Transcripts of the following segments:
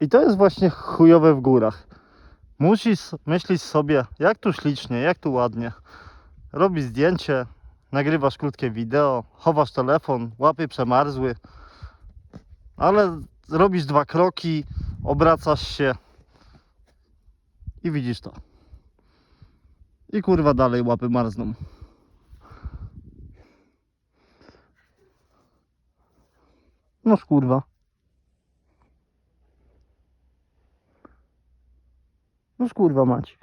I to jest właśnie chujowe w górach. Musisz myśleć sobie, jak tu ślicznie, jak tu ładnie. Robisz zdjęcie, nagrywasz krótkie wideo, chowasz telefon, łapy przemarzły. Ale robisz dwa kroki, obracasz się i widzisz to. I kurwa dalej łapy marzną. Noż kurwa. Noż kurwa mać.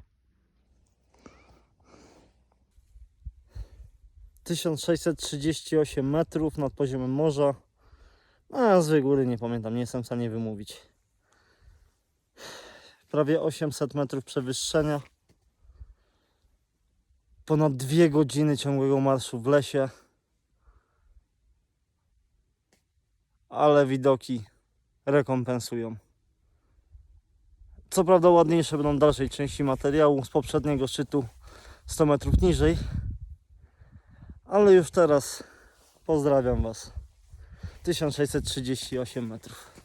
1638 metrów nad poziomem morza. A nazwy góry nie pamiętam, nie jestem w stanie wymówić. Prawie 800 metrów przewyższenia. Ponad dwie godziny ciągłego marszu w lesie. Ale widoki rekompensują. Co prawda ładniejsze będą dalszej części materiału z poprzedniego szczytu 100 metrów niżej. Ale już teraz pozdrawiam Was. 1638 metrów.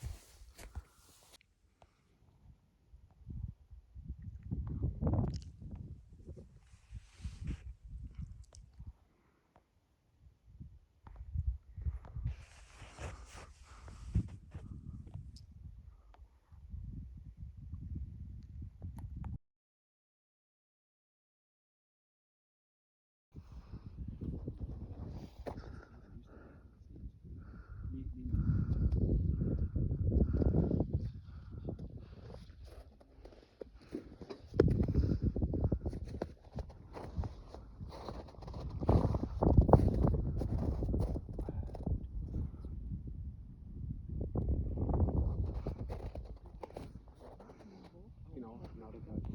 Genau, genau das.